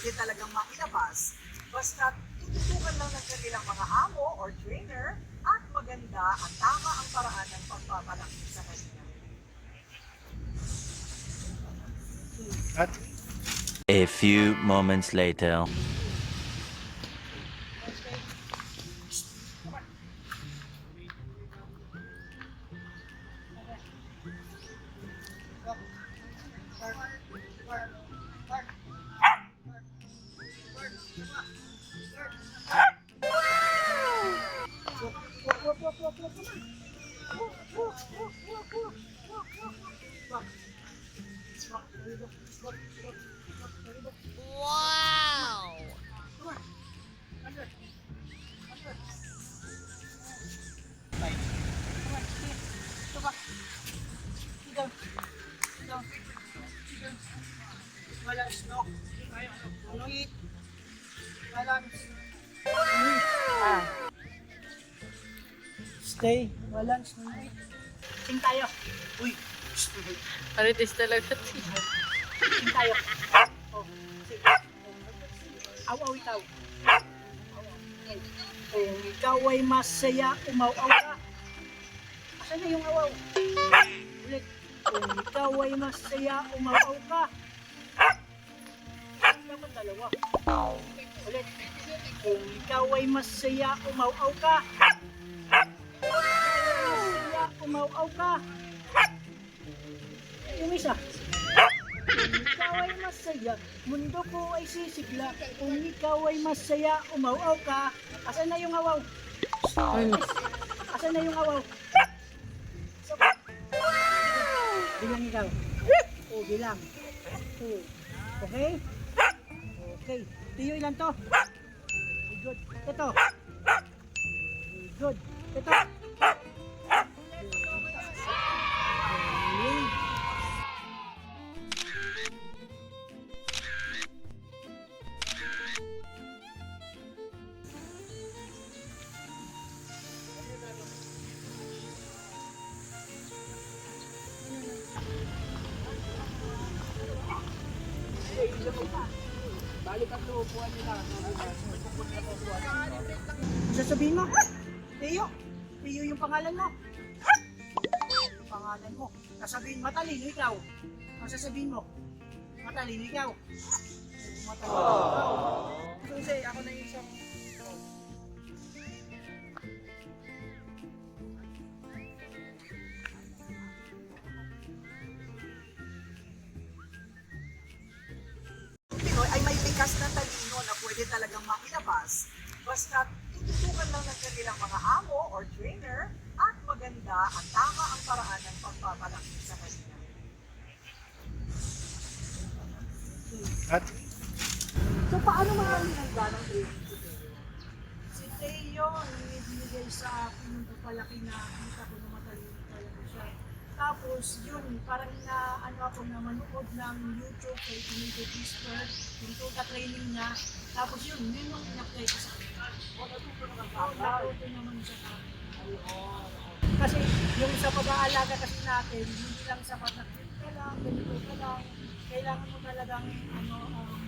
pwede talagang mailabas basta tututukan lang ng kanilang mga amo or trainer at maganda at tama ang paraan ng pagpapalaki sa kanila. At A few moments later. Balance, no? Ulit. Balance. Stay. Balance. Ulit. Sing tayo. Uy. Marites talaga. Sing tayo. Oh. Aw-aw ikaw. Kung ikaw ay masaya, umaw-aw ka. Asan na yung awaw? Ulit. Kung ikaw ay masaya, umaw-aw ka. Dapat dalawa. Ulit. Kung ikaw ay masaya, umaw-aw ka. Masaya, umaw-aw ka. Yung isa. Kung ikaw ay masaya, mundo ko ay sisigla. Kung ikaw ay masaya, umaw-aw ka. Asan na yung awaw? Asan na yung awaw? Bilang ikaw. O, bilang. O. Okay? Okay. Tiyo ilan to? Very good. Ito. Very good. Ito. Okay. Sasabihin mo, Teo, Teo yung pangalan mo. Yung pangalan mo. Sasabihin, matalino ikaw. Ang sasabihin mo, matalino ikaw. Matalino ikaw. Susi, ako na yung isang... basta tututukan lang ng kanilang mga amo or trainer at maganda at tama ang paraan ng pagpapalaki sa kanila. at So paano mahalinaga ng training si Teo? Si Teo, binigay sa akin yung papalaki na kita ko na matalino talaga siya. Tapos yun, parang na ano ako na manood ng YouTube kay Tinigo Whisper, yung tuta training niya. Tapos yun, yun yung in-apply ko sa akin. Oo, natuto naman siya sa akin. Kasi yung sa pag-aalaga kasi natin, hindi lang sapat na fit ka lang, ganito ka lang. Kailangan mo talagang ano, um,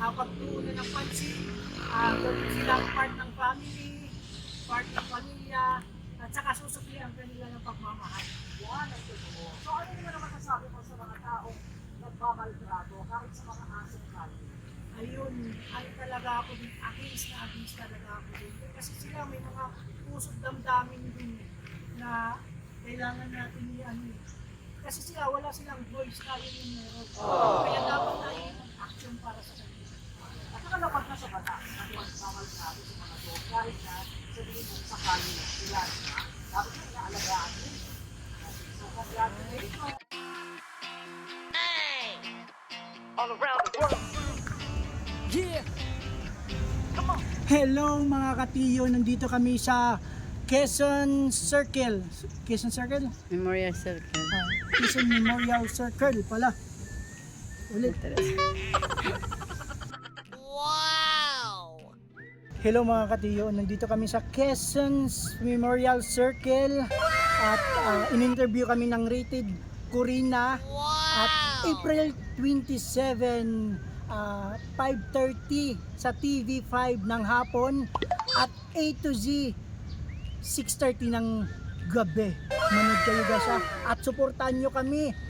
uh, pagtuunan ng pansin, uh, silang part ng family, part ng pamilya, at saka susuklihan ka nila ng pagmamahal. Yan ang totoo. So ano naman ang masasabi mo sa mga taong nagbabalgrado kahit sa mga asong family? Ayun, ano talaga ako din, against na against talaga ako din. Kasi sila may mga pusod damdamin din na kailangan natin i-ano eh. Kasi sila, wala silang voice, tayo yung meron. Kaya dapat tayo action para sa kanila. At saka dapat na sa bata, ang bawal sa mga to, kahit na sabihin mo sa kanila, sila na, dapat na Hello mga katiyo, nandito kami sa Quezon Circle. Quezon Circle? Memorial Circle. Ah, Quezon Memorial Circle pala. Ulit. Hello mga katiyo, nandito kami sa Quezon Memorial Circle at ah, in-interview kami ng Rated Corina at April 27 ah, 5.30 sa TV5 ng hapon at A to Z 6.30 ng gabi. Manood kayo guys ha. At suportahan nyo kami